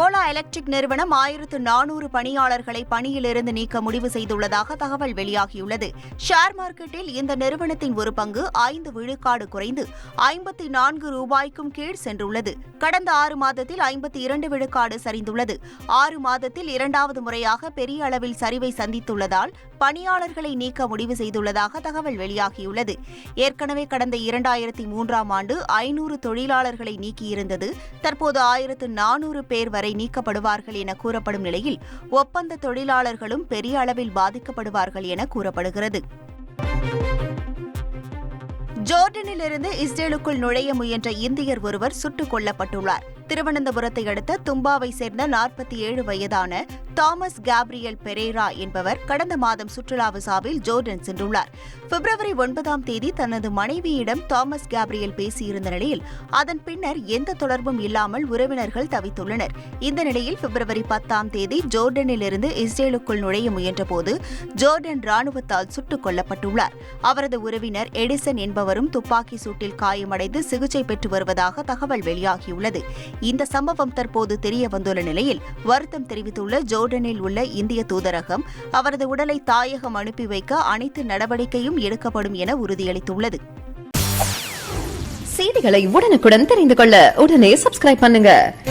Ola electric நிறுவனம் ஆயிரத்து நானூறு பணியாளர்களை பணியிலிருந்து நீக்க முடிவு செய்துள்ளதாக தகவல் வெளியாகியுள்ளது. ஷேர் மார்க்கெட்டில் இந்த நிறுவனத்தின் ஒரு பங்கு ஐந்து விழுக்காடு குறைந்து ஐம்பத்தி நான்கு ரூபாய்க்கும் கீழ் சென்றுள்ளது. கடந்த ஆறு மாதத்தில் ஐம்பத்தி இரண்டு விழுக்காடு சரிந்துள்ளது. ஆறு மாதத்தில் இரண்டாவது முறையாக பெரிய அளவில் சரிவை சந்தித்துள்ளதால் பணியாளர்களை நீக்க முடிவு செய்துள்ளதாக தகவல் வெளியாகியுள்ளது. ஏற்கனவே கடந்த இரண்டாயிரத்தி மூன்றாம் ஆண்டு ஐநூறு தொழிலாளர்களை நீக்கியிருந்தது. தற்போது ஆயிரத்து நானூறு பேர் வரை நீக்கப்படுவார்கள் என கூறப்படும் நிலையில் ஒப்பந்த தொழிலாளர்களும் பெரிய அளவில் பாதிக்கப்படுவார்கள் என கூறப்படுகிறது. ஜோர்டனிலிருந்து இஸ்ரேலுக்குள் நுழைய முயன்ற இந்தியர் ஒருவர் சுட்டுக் கொல்லப்பட்டுள்ளார். திருவனந்தபுரத்தை அடுத்த தும்பாவை சேர்ந்த நாற்பத்தி ஏழு வயதான தாமஸ் கேப்ரியல் பெரேரா என்பவர் கடந்த மாதம் சுற்றுலா விசாவில் ஜோர்டன் சென்றுள்ளார். பிப்ரவரி ஒன்பதாம் தேதி தனது மனைவியிடம் தாமஸ் கேப்ரியல் பேசியிருந்த நிலையில் அதன் பின்னர் எந்த தொடர்பும் இல்லாமல் உறவினர்கள் தவித்துள்ளனர். இந்த நிலையில் பிப்ரவரி பத்தாம் தேதி ஜோர்டனிலிருந்து இஸ்ரேலுக்குள் நுழைய முயன்றபோது ஜோர்டன் ராணுவத்தால் சுட்டுக் கொல்லப்பட்டுள்ளார். அவரது உறவினர் எடிசன் என்பவரும் துப்பாக்கி சூட்டில் காயமடைந்து சிகிச்சை பெற்று வருவதாக தகவல் வெளியாகியுள்ளது. இந்த சம்பவம் தற்போது தெரிய வந்துள்ள நிலையில் வருத்தம் தெரிவித்துள்ள ஜோர்டனில் உள்ள இந்திய தூதரகம் அவரது உடலை தாயகம் அனுப்பி வைக்க அனைத்து நடவடிக்கையும் எடுக்கப்படும் என உறுதியளித்துள்ளது. செய்திகளை உடனுக்குடன் தெரிந்து கொள்ள உடனே சப்ஸ்கிரைப் பண்ணுங்க.